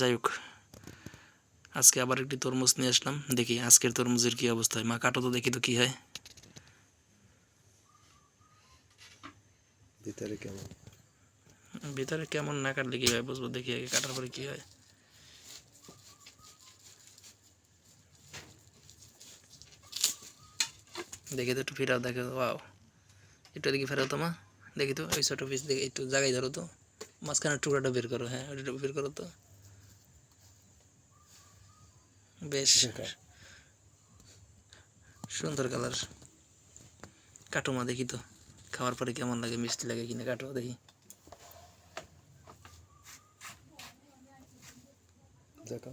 যাই হোক আজকে আবার একটি তরমুজ নিয়ে আসলাম। দেখি আজকের তরমুজের কী অবস্থা হয়। মা কাটো তো দেখি তো কী হয়। ভিতরে কেমন? ভিতরে কেমন না কাটলে কী হয় বুঝব? দেখি আগে কাটার পরে কী হয়। দেখি তো একটু ফিরাও দেখো ওয়াও। একটু দেখি ফেরাও তো মা। দেখি তো ওই ছোটো পিস দেখে একটু জায়গায় ধরো তো। মাঝখানের টুকরাটা বের করো হ্যাঁ ওইটা বের করো তো। বেশ। সুন্দর কালার। কাটো মা দেখি তো খাওয়ার পরে কেমন লাগে মিষ্টি লাগে কিনা কাটো দেখি। দেখা।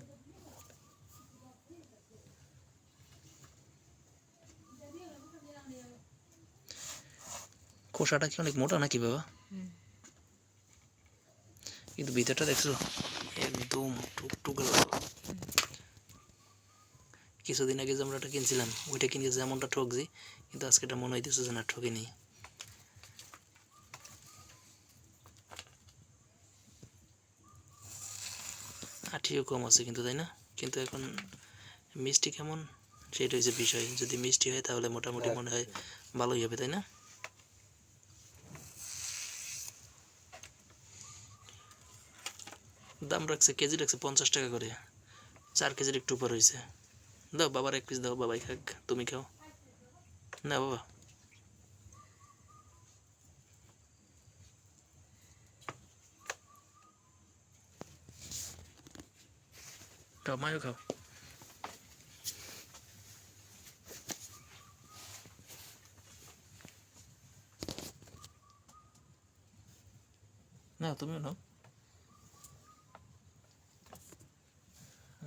খোসাটা কি অনেক মোটা নাকি বাবা? কিন্তু ভিতরটা দেখছ একদম টুকটুক কিছুদিন আগে যে আমরা কিনছিলাম, ওইটা কিনে যেমনটা ঠকছি, কিন্তু আজকে এটা মনে হইতেছে যে না ঠকিনি। আঠিও কম আছে কিন্তু, তাই না? কিন্তু এখন মিষ্টি কেমন? সেটা হচ্ছে বিষয়। যদি মিষ্টি হয়, তাহলে মোটামুটি মনে হয় ভালোই হবে, তাই না? দাম রাখছে কেজি রাখছে পঞ্চাশ টাকা করে। চার কেজির একটু উপর হয়েছে দাও, বাবার এক পিস দাও বাবাই খাক, তুমি খাও। না, বাবা। খাও, মায়ও খাও। না, তুমিও নাও।